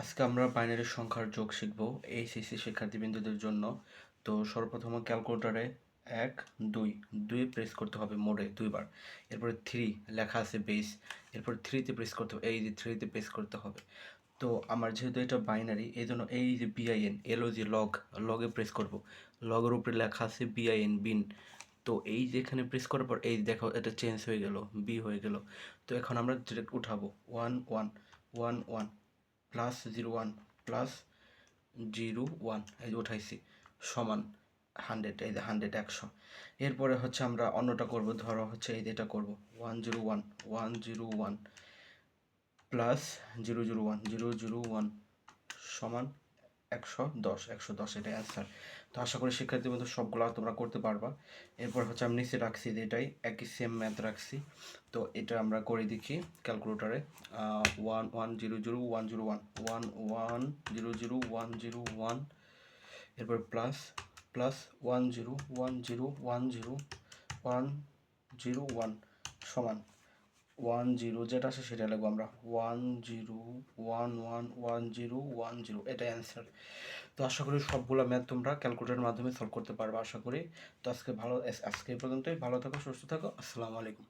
আজকে আমরা বাইনারি সংখ্যার যোগ শিখব এইচএসসি শিক্ষার্থীবৃন্দদের জন্য। তো সর্বপ্রথম ক্যালকুলেটরে এক, দুই দুই প্রেস করতে হবে মোড়ে দুইবার। এরপরে থ্রি লেখা আছে বেস এরপর থ্রিতে প্রেস করতে হবে, এই যে থ্রিতে প্রেস করতে হবে। তো আমার যেহেতু এটা বাইনারি এই জন্য এই যে বিআইএন এলো যে লগ লগে প্রেস করব। লগের উপরে লেখা আছে বিআইএন বিন তো এই যে এখানে প্রেস করার পর, এই দেখো, এটা চেঞ্জ হয়ে গেল বি হয়ে গেল। তো এখন আমরা ডিরেক্ট উঠাবো। One one one one plus zero one plus zero one, এই যে উঠাইছি, সমান হান্ড্রেড, এই যে হান্ড্রেড একশো। এরপরে হচ্ছে আমরা অন্যটা করব, ধরো হচ্ছে এই এটা করব, one zero one one zero one plus zero zero one, zero zero one সমান একশো দশ একশো দশ এটা অ্যান্সার তো আশা করি শিক্ষার্থী বন্ধু, সবগুলো তোমরা করতে পারবা। এরপর হচ্ছে আমি নিচে রাখছি এটাই, একই সেম ম্যাথ রাখছি। তো এটা আমরা করে দেখি ক্যালকুলেটারে one one zero zero one zero one one one zero zero one zero one এরপর plus plus one zero one zero one zero one zero one সমান। ওয়ান জিরো যেটা আছে সেটা লিখব আমরা। One zero, one one one zero one zero, এটাই answer তো আশা করি সবগুলো ম্যাথ তোমরা ক্যালকুলেটারের মাধ্যমে সলভ করতে পারবে, আশা করি। তো আজকে ভালো, আজকে এই পর্যন্তই। ভালো থাকো, সুস্থ থাকো। আসসালামু আলাইকুম।